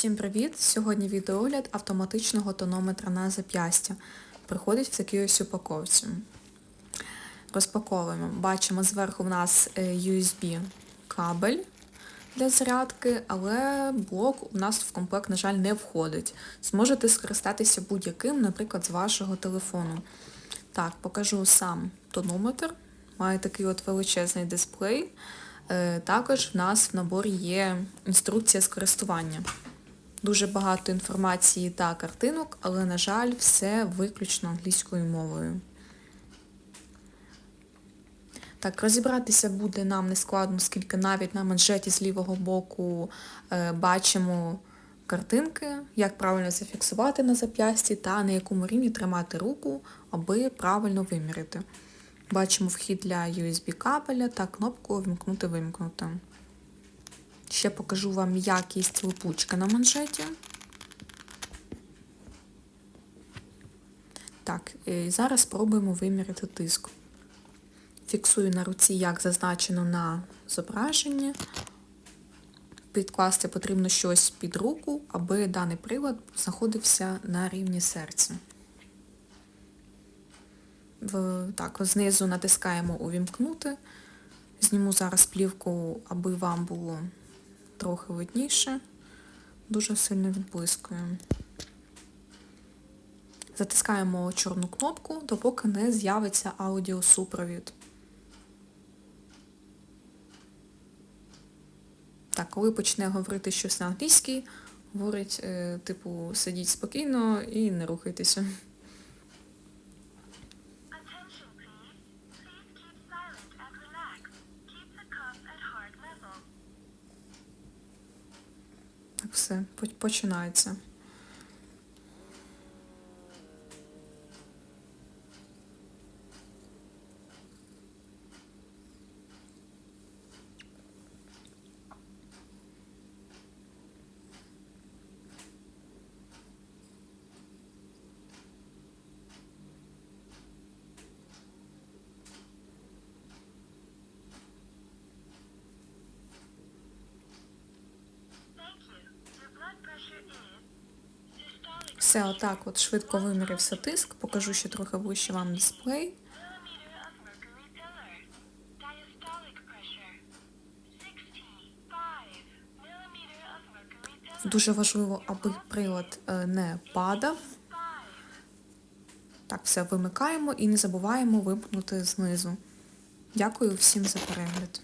Всім привіт! Сьогодні відеогляд автоматичного тонометра на зап'ястя. Приходить в такій ось упаковці. Розпаковуємо. Бачимо, зверху в нас е, USB кабель для зарядки, але блок у нас в комплект, на жаль, не входить. Зможете скористатися будь-яким, наприклад, з вашого телефону. Так, покажу сам тонометр. Має такий от величезний дисплей. Е, Також в нас в наборі є інструкція з користування. Дуже багато інформації та картинок, але, на жаль, все виключно англійською мовою. Так, розібратися буде нам не складно, оскільки навіть на манжеті з лівого боку е, бачимо картинки, як правильно зафіксувати на зап'ясті та на якому рівні тримати руку, аби правильно виміряти. Бачимо вхід для USB кабеля та кнопку Вімкнути-вимкнути. Ще покажу вам якість липучки на манжеті. Так, і зараз спробуємо виміряти тиск. Фіксую на руці, як зазначено на зображенні. Підкласти потрібно щось під руку, аби даний прилад знаходився на рівні серця. В, так, знизу натискаємо Увімкнути. Зніму зараз плівку, аби вам було трохи видніше. Дуже сильно відблискує. Затискаємо чорну кнопку, допоки не з'явиться аудіосупровід. Так, коли почне говорити щось на англійській, говорить, е, типу, сидіть спокійно і не рухайтеся. Так, все, починається. Все, отак от швидко вимірявся тиск. Покажу ще трохи ближче вам дисплей. millimeter of mercury pillar. Diastolic pressure 65 millimeter of mercury pillar. Дуже важливо, аби прилад е, не падав. Так, все вимикаємо і не забуваємо вимкнути знизу. Дякую всім за перегляд.